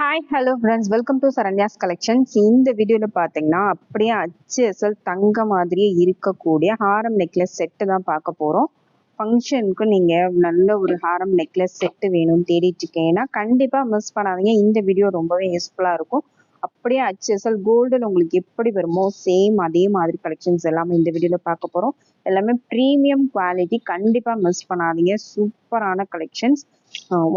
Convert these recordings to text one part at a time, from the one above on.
Hi hello friends welcome to Saranya's collections இந்த வீடியோவில் பார்த்தீங்கன்னா அப்படியே அச்சு அசல் தங்க மாதிரியே இருக்கக்கூடிய ஹாரம் நெக்லஸ் செட்டு தான் பார்க்க போகிறோம் ஃபங்க்ஷனுக்கு நீங்கள் நல்ல ஒரு ஹாரம் நெக்லஸ் செட்டு வேணும்னு தேடிட்டு இருக்கீங்கன்னா கண்டிப்பாக மிஸ் பண்ணாதீங்க. இந்த வீடியோ ரொம்பவே யூஸ்ஃபுல்லாக இருக்கும். அப்படியே அச்சு அசல் கோல்டில் உங்களுக்கு எப்படி வருமோ சேம் அதே மாதிரி கலெக்ஷன்ஸ் எல்லாமே இந்த வீடியோவில் பார்க்க போகிறோம் எல்லாமே ப்ரீமியம் குவாலிட்டி கண்டிப்பாக மிஸ் பண்ணாதீங்க. சூப்பரான கலெக்ஷன்ஸ்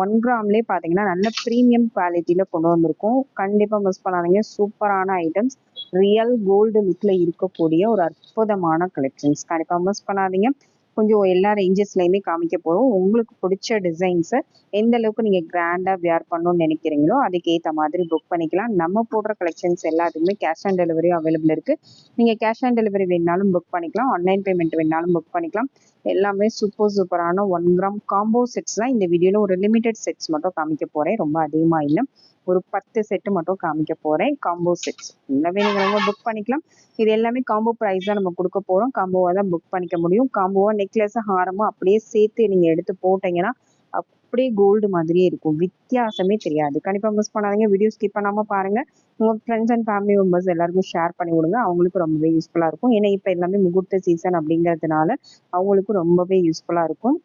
ஒன் கிராம்லேயே பார்த்தீங்கன்னா நல்ல ப்ரீமியம் குவாலிட்டியில் கொண்டு வந்திருக்கோம். கண்டிப்பாக மிஸ் பண்ணாதீங்க. சூப்பரான ஐட்டம்ஸ் ரியல் கோல்டு லுக்கில் இருக்கக்கூடிய ஒரு அற்புதமான கலெக்ஷன்ஸ் கண்டிப்பாக மிஸ் பண்ணாதீங்க. கொஞ்சம் எல்லா ரேஞ்சஸ்லையுமே காமிக்க போகிறோம் உங்களுக்கு பிடிச்ச டிசைன்ஸை எந்த அளவுக்கு நீங்கள் கிராண்டாக வியர் பண்ணணும்னு நினைக்கிறீங்களோ அதுக்கேற்ற மாதிரி புக் பண்ணிக்கலாம். நம்ம போடுற கலெக்ஷன்ஸ் எல்லாத்துக்குமே கேஷ் ஆன் டெலிவரி அவைலபிள் இருக்குது நீங்கள் கேஷ் ஆன் டெலிவரி வேணாலும் புக் பண்ணிக்கலாம். ஆன்லைன் பேமெண்ட் வேணாலும் புக் பண்ணிக்கலாம். எல்லாமே சூப்பர் சூப்பரான ஒன் கிராம் காம்போ செட்ஸ் தான் இந்த வீடியோவில் ஒரு லிமிடெட் செட்ஸ் மட்டும் காமிக்க போகிறேன் ரொம்ப அதிகமாக இல்லை. ஒரு பத்து செட்டு மட்டும் காமிக்க போகிறேன் காம்போ செட்ஸ் எல்லாமே நீங்கள் ரொம்ப புக் பண்ணிக்கலாம். இது எல்லாமே காம்போ ப்ரைஸ் தான் நம்ம கொடுக்க போகிறோம் காம்போவாக தான் புக் பண்ணிக்க முடியும். காம்போவாக நெக்லஸ் ஹாரமும் அப்படியே சேர்த்து நீங்கள் எடுத்து போட்டிங்கன்னா அப்படியே கோல்டு மாதிரியே இருக்கும். வித்தியாசமே தெரியாது. கண்டிப்பாக மிஸ் பண்ணாதீங்க. வீடியோ ஸ்கிப் பண்ணாமல் பாருங்கள் உங்கள் ஃப்ரெண்ட்ஸ் அண்ட் ஃபேமிலி மெம்பர்ஸ் எல்லாருக்கும் ஷேர் பண்ணி விடுங்க அவங்களுக்கு ரொம்பவே யூஸ்ஃபுல்லாக இருக்கும். ஏன்னா இப்போ எல்லாமே முகூர்த்த சீசன் அப்படிங்கிறதுனால அவங்களுக்கும் ரொம்பவே யூஸ்ஃபுல்லாக இருக்கும்.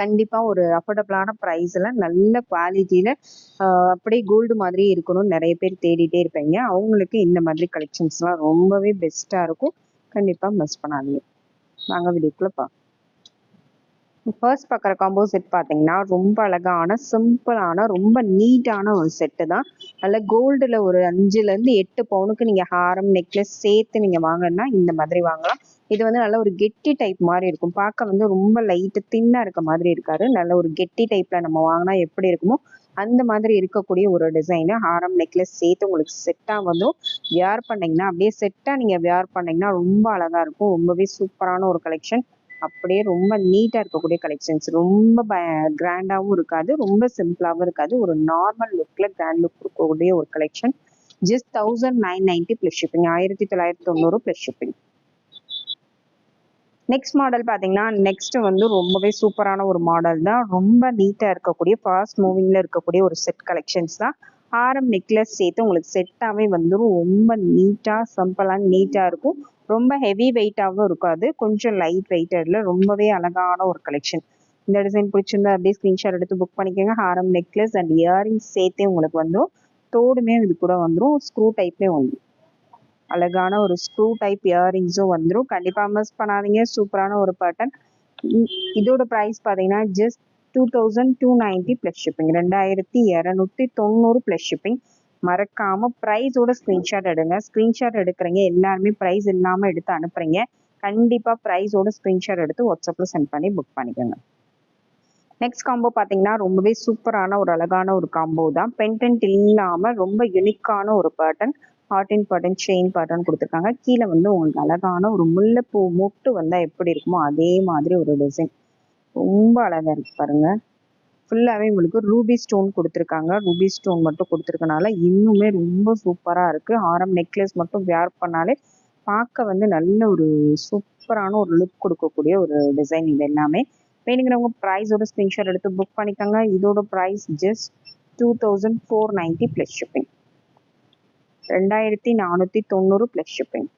கண்டிப்பாக ஒரு அஃபோர்டபுளான ப்ரைஸில் நல்ல குவாலிட்டியில் அப்படியே கோல்டு மாதிரி இருக்கணும்னு நிறைய பேர் தேடிட்டே இருப்பீங்க. அவங்களுக்கு இந்த மாதிரி கலெக்ஷன்ஸ்லாம் ரொம்பவே பெஸ்ட்டாக இருக்கும். கண்டிப்பாக மிஸ் பண்ணாதீங்க. வாங்க வீடியோக்குள்ளே பா ஃபர்ஸ்ட் பார்க்குற காம்போ செட் பார்த்தீங்கன்னா ரொம்ப அழகான சிம்பிளான ரொம்ப நீட்டான ஒரு செட்டு தான். நல்ல கோல்டில் ஒரு அஞ்சுலேருந்து எட்டு பவுனுக்கு நீங்கள் ஹாரம் நெக்லஸ் சேர்த்து நீங்கள் வாங்கினா இந்த மாதிரி வாங்கலாம். இது வந்து நல்ல ஒரு கெட்டி டைப் மாதிரி இருக்கும். பார்க்க வந்து ரொம்ப லைட்டு தின்னாக இருக்க மாதிரி இருக்காது. நல்ல ஒரு கெட்டி டைப்பில் நம்ம வாங்கினா எப்படி இருக்குமோ அந்த மாதிரி இருக்கக்கூடிய ஒரு டிசைனு ஹாரம் நெக்லஸ் சேர்த்து உங்களுக்கு செட்டாக வந்து வியர் பண்ணிங்கன்னா அப்படியே செட்டாக நீங்கள் வியர் பண்ணிங்கன்னா ரொம்ப அழகாக இருக்கும். ரொம்பவே சூப்பரான ஒரு கலெக்ஷன் அப்படியே ரொம்ப நீட்டாக இருக்கக்கூடிய கலெக்ஷன்ஸ் ரொம்ப ப கிராண்டாகவும் இருக்காது. ரொம்ப சிம்பிளாகவும் இருக்காது. ஒரு நார்மல் லுக்கில் கிராண்ட் லுக் இருக்கக்கூடிய ஒரு collection just thousand nine ninety plus shipping ஆயிரத்தி தொள்ளாயிரத்தி தொண்ணூறு ப்ளஸ் ஷிப்பிங் நெக்ஸ்ட் மாடல் பார்த்தீங்கன்னா நெக்ஸ்ட் வந்து ரொம்பவே சூப்பரான ஒரு மாடல் தான். ரொம்ப நீட்டாக இருக்கக்கூடிய ஃபாஸ்ட் மூவிங்கில் இருக்கக்கூடிய ஒரு செட் கலெக்ஷன்ஸ் தான். ஆரம் நெக்லஸ் சேர்த்து உங்களுக்கு செட்டாகவே வந்துடும் ரொம்ப நீட்டாக சிம்பிளாக நீட்டாக இருக்கும். ரொம்ப ஹெவி வெயிட்டாகவும் இருக்காது. கொஞ்சம் லைட் வெயிட்டடில் ரொம்பவே அழகான ஒரு கலெக்ஷன் இந்த டிசைன் பிடிச்சிருந்தா அப்படியே ஸ்க்ரீன்ஷாட் எடுத்து புக் பண்ணிக்கோங்க. ஹாரம் நெக்லஸ் அண்ட் இயரிங்ஸ் சேர்த்தே உங்களுக்கு வந்துடும் தோடுமே இது கூட வந்துடும் ஸ்க்ரூ டைப்லேயும் வந்துடும் அழகான ஒரு ஸ்க்ரூ டைப் இயரிங்ஸும் வந்துடும் கண்டிப்பாக மிஸ் பண்ணாதீங்க. சூப்பரான ஒரு பேட்டர்ன் இதோட ப்ரைஸ் பார்த்தீங்கன்னா just two thousand two ninety plus shipping ரெண்டாயிரத்தி இரநூத்தி தொண்ணூறு ப்ளஸ் ஷிப்பிங் மறக்காம ப்ரைஸோட ஸ்க்ரீன்ஷாட் எடுங்க. ஸ்க்ரீன்ஷாட் எடுக்கிறீங்க எல்லாருமே ப்ரைஸ் இல்லாமல் எடுத்து அனுப்புறீங்க. கண்டிப்பாக ப்ரைஸோட ஸ்க்ரீன்ஷாட் எடுத்து வாட்ஸ்அப்பில் சென்ட் பண்ணி புக் பண்ணிக்கோங்க. நெக்ஸ்ட் காம்போ பார்த்தீங்கன்னா ரொம்பவே சூப்பரான ஒரு அழகான ஒரு காம்போ தான். பென்டென்ட் இல்லாமல் ரொம்ப யுனிக்கான ஒரு pattern heart button chain button கொடுத்துருக்காங்க. கீழே வந்து உங்களுக்கு அழகான ஒரு முல்லைப்பூ மொட்டு வந்தால் எப்படி இருக்குமோ அதே மாதிரி ஒரு டிசைன் ரொம்ப அழகாக இருக்கு பாருங்கள் ஃபுல்லாகவே உங்களுக்கு ரூபி ஸ்டோன் கொடுத்துருக்காங்க. ரூபி ஸ்டோன் மட்டும் கொடுத்துருக்கனால இன்னுமே ரொம்ப சூப்பராக இருக்குது ஆரம் நெக்லஸ் மட்டும் வேர் பண்ணாலே பார்க்க வந்து நல்ல ஒரு சூப்பரான ஒரு லுக் கொடுக்கக்கூடிய ஒரு டிசைன் இது எல்லாமே. வேணுங்கிறவங்க ப்ரைஸோட ஸ்க்ரீன்ஷாட் எடுத்து புக் பண்ணிக்கோங்க. இதோட price just two thousand four ninety plus shipping ரெண்டாயிரத்தி நானூற்றி தொண்ணூறு ப்ளஸ் ஷிப்பிங்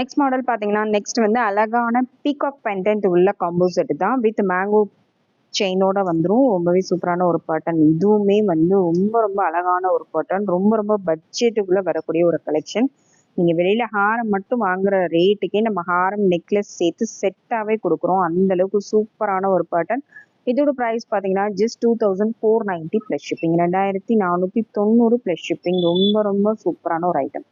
நெக்ஸ்ட் மாடல் பார்த்தீங்கன்னா நெக்ஸ்ட் வந்து அழகான பீகாக் பெண்டன்ட் உள்ள காம்போ செட்டு தான் வித் மேங்கோ செயினோட வந்துடும் ரொம்பவே சூப்பரான ஒரு பேட்டர்ன் இதுவுமே வந்து ரொம்ப ரொம்ப அழகான ஒரு பேட்டர்ன் ரொம்ப ரொம்ப பட்ஜெட்டுக்குள்ளே வரக்கூடிய ஒரு கலெக்ஷன் நீங்கள் வெளியில் ஹாரம் மட்டும் வாங்குற ரேட்டுக்கே நம்ம ஹாரம் நெக்லஸ் சேர்த்து செட்டாகவே கொடுக்குறோம். அந்த அளவுக்கு சூப்பரான ஒரு பேட்டர்ன் இதோட ப்ரைஸ் பார்த்தீங்கன்னா just two thousand four ninety plus shipping ரெண்டாயிரத்தி நானூற்றி தொண்ணூறு ப்ளஸ் ஷிப்பிங் ரொம்ப ரொம்ப சூப்பரான ஒரு ஐட்டம்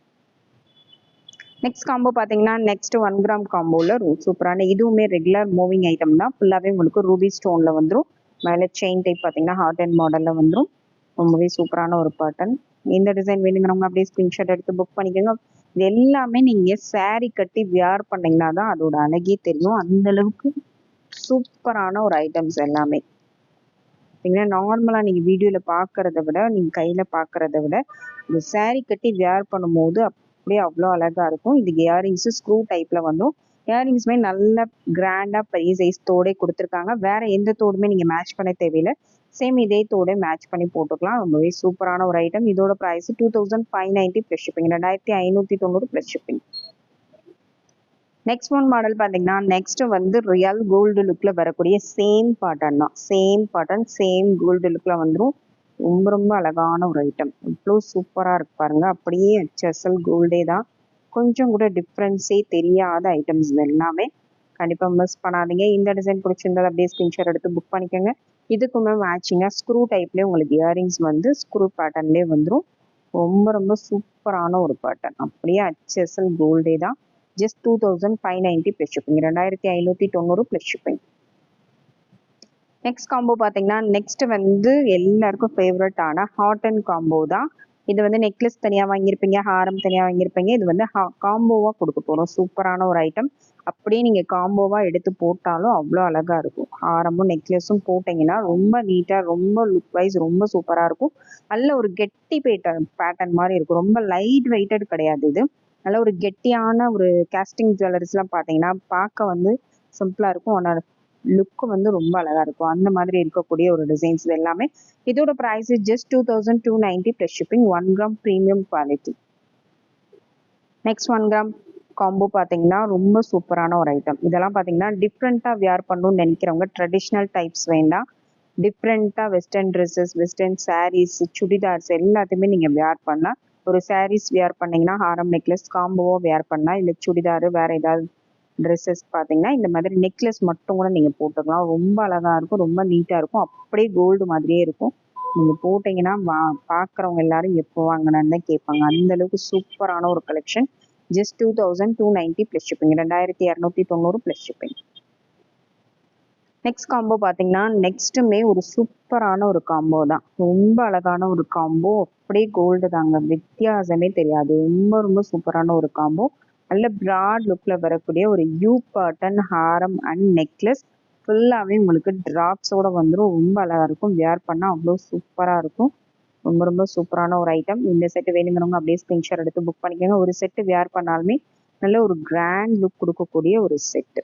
நெக்ஸ்ட் காம்போ பார்த்தீங்கன்னா நெக்ஸ்ட் ஒன் கிராம் காம்போவில் சூப்பரான இதுவுமே ரெகுலர் மூவிங் ஐட்டம் தான். ஃபுல்லாகவே உங்களுக்கு ரூபி ஸ்டோனில் வந்துடும் மேலே செயின் டைப் பார்த்தீங்கன்னா ஹார்ட் அண்ட் மாடலில் வந்துடும் ரொம்பவே சூப்பரான ஒரு பேட்டர்ன் இந்த டிசைன் வேணுங்கிறவங்க அப்படியே ஸ்க்ரீன்ஷாட் எடுத்து புக் பண்ணிக்கோங்க. இது எல்லாமே நீங்கள் சாரீ கட்டி வியர் பண்ணிங்கன்னா தான் அதோட அழகே தெரியும். அந்த அளவுக்கு சூப்பரான ஒரு ஐட்டம்ஸ் எல்லாமே. பார்த்தீங்கன்னா நார்மலாக நீங்கள் வீடியோவில் பார்க்குறத விட நீங்கள் கையில் பார்க்குறத விட இந்த சாரீ கட்டி வியர் பண்ணும்போது அப்படியே அவ்வளோ அழகாக இருக்கும். இது இயரிங்ஸு ஸ்க்ரூ டைப்பில் வந்தும் இயரிங்ஸுமே நல்ல கிராண்டாக பெரிய சைஸ் தோடே கொடுத்துருக்காங்க. வேற எந்த தோடுமே நீங்கள் மேட்ச் பண்ண தேவையில்லை. சேம் இதே தோடே மேட்ச் பண்ணி போட்டுக்கலாம். ரொம்பவே சூப்பரான ஒரு ஐட்டம் இதோட price two thousand five ninety plus shipping ரெண்டாயிரத்தி ஐநூற்றி தொண்ணூறு plus shipping next one model பார்த்தீங்கன்னா நெக்ஸ்ட் வந்து ரியல் கோல்டு லுக்கில் வரக்கூடிய சேம் பாட்டன் தான். சேம் பாட்டன் சேம் கோல்டு லுக்கில் வந்துடும் ரொம்ப ரொம்ப அழகான ஒரு ஐட்டம் இவ்வளோ சூப்பராக இருக்கு பாருங்க. அப்படியே செசல் கோல்டே தான். கொஞ்சம் கூட டிஃப்ரென்ஸே தெரியாத ஐட்டம்ஸ் இது எல்லாமே. கண்டிப்பாக மிஸ் பண்ணாதீங்க. இந்த டிசைன் பிடிச்சிருந்தது அப்படியே ஸ்கிரீன்ஷாட் எடுத்து புக் பண்ணிக்கோங்க. இதுக்குமே மேட்சிங்காக ஸ்க்ரூ டைப்லேயே உங்களுக்கு இயரிங்ஸ் வந்து ஸ்க்ரூ பேட்டர்ன்லேயே வந்துடும் ரொம்ப ரொம்ப சூப்பரான ஒரு பேட்டர்ன் அப்படியே ஹெச்எஸ்எல் கோல்டே தான். Just two thousand five ninety plus shipping ரெண்டாயிரத்தி ஐநூற்றி தொண்ணூறு ப்ளஸ் ஷிப்பிங் நெக்ஸ்ட் காம்போ பார்த்தீங்கன்னா நெக்ஸ்ட் வந்து எல்லாருக்கும் ஃபேவரட்டான ஹாட் அண்ட் காம்போ தான். இது வந்து நெக்லஸ் தனியாக வாங்கியிருப்பீங்க ஹாரம் தனியாக வாங்கியிருப்பீங்க. இது வந்து காம்போவாக கொடுக்க போகிறோம் சூப்பரான ஒரு ஐட்டம் அப்படியே நீங்கள் காம்போவாக எடுத்து போட்டாலும் அவ்வளோ அழகாக இருக்கும். ஹாரமும் நெக்லஸும் போட்டிங்கன்னா ரொம்ப நீட்டாக ரொம்ப லுக் வைஸ் ரொம்ப சூப்பராக இருக்கும். நல்ல ஒரு கெட்டி பேட்டர் பேட்டர்ன் மாதிரி இருக்கும். ரொம்ப லைட் வெயிட்டட் கிடையாது இது. நல்ல ஒரு கெட்டியான ஒரு கேஸ்டிங் ஜுவல்லரிஸ்லாம் பார்த்தீங்கன்னா பார்க்க வந்து சிம்பிளாக இருக்கும். ஆனால் லுக்கு வந்து ரொம்ப அழகா இருக்கும். அந்த மாதிரி இருக்கக்கூடிய ஒரு டிசைன்ஸ் இது எல்லாமே. இதோட price just two thousand two ninety plus shipping one gram premium quality next one gram combo பார்த்தீங்கன்னா ரொம்ப சூப்பரான ஒரு ஐட்டம் இதெல்லாம் பார்த்தீங்கன்னா டிஃப்ரெண்ட்டாக வியர் பண்ணணும்னு நினைக்கிறவங்க ட்ரெடிஷ்னல் டைப்ஸ் வேண்டாம். டிஃப்ரெண்ட்டாக western dresses western saris chudidars எல்லாத்தையுமே நீங்கள் வியர் பண்ணலாம். ஒரு சாரீஸ் வியர் பண்ணீங்கன்னா ஹாரம் நெக்லஸ் காம்போவாக வியர் பண்ணலாம். இல்லை சுடிதார் வேறு ஏதாவது ட்ரெஸ்ஸஸ் பார்த்தீங்கன்னா இந்த மாதிரி நெக்லஸ் மட்டும் கூட நீங்கள் போட்டுக்கலாம். ரொம்ப அழகாக இருக்கும் ரொம்ப நீட்டாக இருக்கும். அப்படியே கோல்டு மாதிரியே இருக்கும். நீங்கள் போட்டிங்கன்னா வா பார்க்குறவங்க எல்லாரும் எப்போ வாங்கினான்னு தான் கேட்பாங்க. அந்த அளவுக்கு சூப்பரான ஒரு collection just two thousand two ninety plus shipping ரெண்டாயிரத்தி இரநூத்தி தொண்ணூறு ப்ளஸ் ஷிப்பிங் நெக்ஸ்ட் காம்போ பார்த்தீங்கன்னா நெக்ஸ்ட்டுமே ஒரு சூப்பரான ஒரு காம்போ தான். ரொம்ப அழகான ஒரு காம்போ அப்படியே கோல்டு தாங்க. வித்தியாசமே தெரியாது. ரொம்ப ரொம்ப சூப்பரான ஒரு காம்போ நல்ல ப்ராட் லுக்கில் வரக்கூடிய ஒரு யூ பாட்டன் ஹாரம் அண்ட் நெக்லஸ் ஃபுல்லாகவே உங்களுக்கு ட்ராப்ஸோட வந்துடும் ரொம்ப அழகாக இருக்கும். வேர் பண்ணால் அவ்வளோ சூப்பராக இருக்கும். ரொம்ப ரொம்ப சூப்பரான ஒரு ஐட்டம் இந்த செட்டு வேணுங்கிறவங்க அப்படியே ஸ்க்ரீன்ஷாட் எடுத்து புக் பண்ணிக்கோங்க. ஒரு செட்டு வேர் பண்ணாலுமே நல்ல ஒரு கிராண்ட் லுக் கொடுக்கக்கூடிய ஒரு செட்டு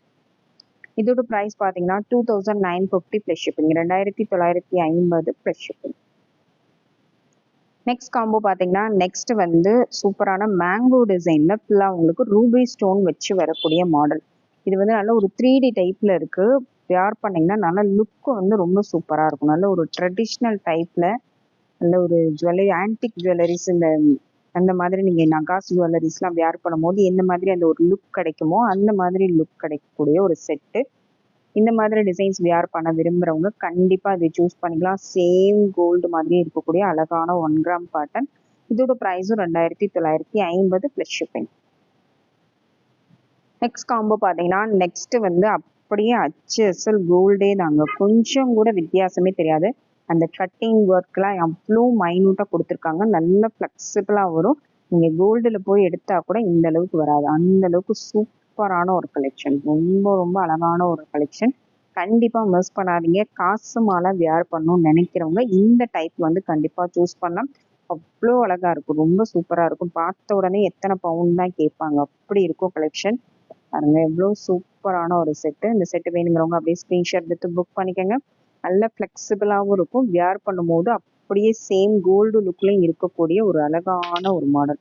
இதோட ப்ரைஸ் பார்த்தீங்கன்னா two thousand nine fifty plus shipping ரெண்டாயிரத்தி தொள்ளாயிரத்தி ஐம்பது ப்ளஸ் ஷிப்பிங் நெக்ஸ்ட் காம்போ பார்த்தீங்கன்னா நெக்ஸ்ட் வந்து சூப்பரான மேங்கோ டிசைனில் ஃபுல்லாக உங்களுக்கு ரூபி ஸ்டோன் வச்சு வரக்கூடிய மாடல் இது வந்து நல்ல ஒரு த்ரீ டி டைப்பில் இருக்குது வியர் பண்ணிங்கன்னா நல்ல லுக்கு வந்து ரொம்ப சூப்பராக இருக்கும். நல்ல ஒரு ட்ரெடிஷ்னல் டைப்பில் நல்ல ஒரு ஜுவல்லரி ஆன்டிக் ஜுவல்லரிஸ் இந்த அந்த மாதிரி நீங்கள் நகாஸ் ஜுவல்லரிஸ்லாம் வியர் பண்ணும்போது எந்த மாதிரி அந்த ஒரு லுக் கிடைக்குமோ அந்த மாதிரி லுக் கிடைக்கக்கூடிய ஒரு செட்டு இந்த மாதிரி டிசைன்ஸ் வியார் பண்ண விரும்புகிறவங்க கண்டிப்பாக இதை சூஸ் பண்ணிக்கலாம். சேம் கோல்டு மாதிரியே இருக்கக்கூடிய அழகான ஒன் கிராம் காட்டன் இதோட ப்ரைஸும் ரெண்டாயிரத்தி தொள்ளாயிரத்தி ஐம்பது ப்ளஸ் ஷிப்பிங் நெக்ஸ்ட் காம்போ பார்த்தீங்கன்னா நெக்ஸ்ட் வந்து அப்படியே அச்சு அசல் கோல்டே தாங்க கொஞ்சம் கூட வித்தியாசமே தெரியாது. அந்த கட்டிங் ஒர்க்லாம் அவ்வளோ மைனூட்டாக கொடுத்துருக்காங்க. நல்ல ஃப்ளெக்சிபிளாக வரும். நீங்கள் கோல்டில் போய் எடுத்தால் கூட இந்த அளவுக்கு வராது. அந்த அளவுக்கு சூப்பர் சூப்பரான ஒரு கலெக்ஷன் ரொம்ப ரொம்ப அழகான ஒரு கலெக்ஷன் கண்டிப்பாக மிஸ் பண்ணாதீங்க. காசு மாலை வியர் பண்ணணும்னு நினைக்கிறவங்க இந்த டைப் வந்து கண்டிப்பாக சூஸ் பண்ணலாம். அவ்வளோ அழகாக இருக்கும். ரொம்ப சூப்பராக இருக்கும். பார்த்த உடனே எத்தனை பவுன் தான் கேட்பாங்க. அப்படி இருக்கும் கலெக்ஷன் பாருங்க எவ்வளோ சூப்பரான ஒரு செட்டு இந்த செட்டு வேணுங்கிறவங்க அப்படியே ஸ்க்ரீன்ஷாட் எடுத்து புக் பண்ணிக்கோங்க. நல்ல ஃப்ளெக்சிபிளாகவும் இருக்கும். வியர் பண்ணும்போது அப்படியே சேம் கோல்டு லுக்லையும் இருக்கக்கூடிய ஒரு அழகான ஒரு மாடல்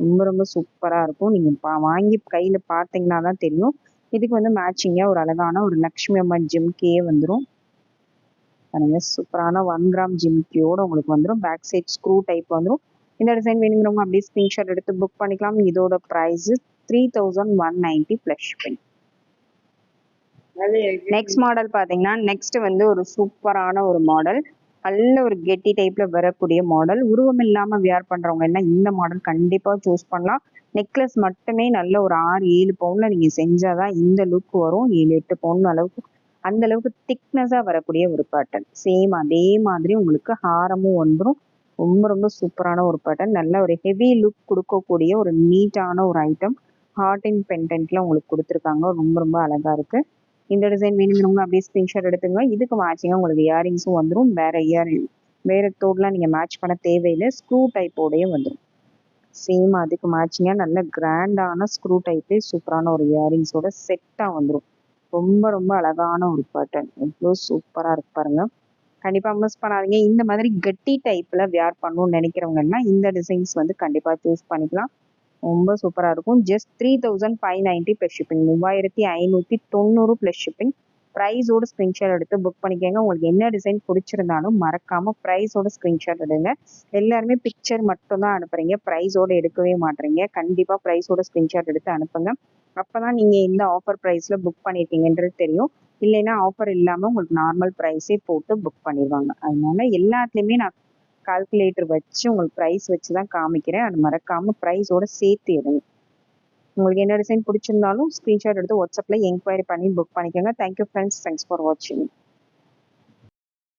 ரொம்ப ரொம்ப சூப்பராக இருக்கும். நீங்கள் பா வாங்கி கையில் பார்த்தீங்கன்னா தான் தெரியும். இதுக்கு வந்து மேட்சிங்காக ஒரு அழகான ஒரு லக்ஷ்மி அம்மன் ஜிம்கியே வந்துடும் பாருங்க சூப்பரான ஒன் கிராம் ஜிம்கியோட உங்களுக்கு வந்துடும் பேக் சைட் ஸ்க்ரூ டைப் வந்துடும் இந்த டிசைன் வேணுங்கிறவங்க அப்படியே ஸ்க்ரீன்ஷாட் எடுத்து புக் பண்ணிக்கலாம். இதோட price three thousand one ninety plus shipping next model பார்த்தீங்கன்னா நெக்ஸ்ட் வந்து ஒரு சூப்பரான ஒரு மாடல் நல்ல ஒரு கெட்டி டைப்ல வரக்கூடிய மாடல் உருவம் இல்லாம வியர் பண்றவங்க என்ன இந்த மாடல் கண்டிப்பா சூஸ் பண்ணலாம். நெக்லஸ் மட்டுமே நல்ல ஒரு ஆறு ஏழு பவுன்ல நீங்க செஞ்சாதான் இந்த லுக் வரும். ஏழு எட்டு பவுன் அளவுக்கு அந்த அளவுக்கு திக்னஸா வரக்கூடிய ஒரு பேட்டர்ன் சேம் அதே மாதிரி உங்களுக்கு ஹாரமும் வந்துடும் ரொம்ப ரொம்ப சூப்பரான ஒரு பேட்டர்ன் நல்ல ஒரு ஹெவி லுக் கொடுக்கக்கூடிய ஒரு நீட்டான ஒரு ஐட்டம் ஹார்ட் அண்ட் பென்டென்ட்ல உங்களுக்கு கொடுத்துருக்காங்க. ரொம்ப ரொம்ப அழகா இருக்கு. இந்த டிசைன் வேணுங்கிறவங்க அப்படியே ஸ்க்ரீன்ஷாட் எடுத்துங்க இதுக்கு மேட்சிங்காக உங்களுக்கு இயரிங்ஸும் வந்துடும் வேற இயரிங் வேற தோடெலாம் நீங்கள் மேட்ச் பண்ண தேவையில்லை. ஸ்க்ரூ டைப்போடையே வந்துடும் சேம் அதுக்கு மேட்சிங்காக நல்ல கிராண்டான ஸ்க்ரூ டைப்பே சூப்பரான ஒரு இயரிங்ஸோட செட்டாக வந்துடும் ரொம்ப ரொம்ப அழகான ஒரு பேட்டர்ன் எவ்வளோ சூப்பராக இருக்கு பாருங்க. கண்டிப்பாக மிஸ் பண்ணாதீங்க. இந்த மாதிரி கட்டி டைப்பில் வியர் பண்ணணும்னு நினைக்கிறவங்கன்னா இந்த டிசைன்ஸ் வந்து கண்டிப்பாக சூஸ் பண்ணிக்கலாம். ரொம்ப சூப்பராக இருக்கும். Just three thousand five ninety plus shipping மூவாயிரத்தி ஐநூற்றி தொண்ணூறு ப்ளஸ் ஷிப்பிங் ப்ரைஸோட ஸ்க்ரீன்ஷாட் எடுத்து புக் பண்ணிக்கோங்க. உங்களுக்கு என்ன டிசைன் பிடிச்சிருந்தாலும் மறக்காமல் ப்ரைஸோட ஸ்க்ரீன்ஷாட் எடுங்க. எல்லாருமே பிக்சர் மட்டும்தான் அனுப்புகிறீங்க அனுப்புறீங்க ப்ரைஸோட எடுக்கவே மாட்டுறீங்க கண்டிப்பாக ப்ரைஸோட ஸ்க்ரீன்ஷாட் எடுத்து அனுப்புங்க. அப்போ தான் நீங்கள் இந்த ஆஃபர் ப்ரைஸில் புக் பண்ணியிருக்கீங்கன்றது தெரியும். இல்லைன்னா ஆஃபர் இல்லாமல் உங்களுக்கு நார்மல் ப்ரைஸே போட்டு புக் பண்ணிடுவாங்க. அதனால எல்லாத்துலேயுமே நான் கால்குலேட்டர் வச்சு உங்களுக்கு ப்ரைஸ் வச்சு தான் காமிக்கிறேன். அது மறக்காமல் ப்ரைஸோட சேர்த்து எடுங்க. உங்களுக்கு என்ன டிசைன் பிடிச்சிருந்தாலும் ஸ்க்ரீன்ஷாட் எடுத்து வாட்ஸ்அப்பில் என்கொயரி பண்ணி புக் பண்ணிக்கோங்க. தேங்க்யூ ஃப்ரெண்ட்ஸ் தேங்க்ஸ் ஃபார் வாட்சிங்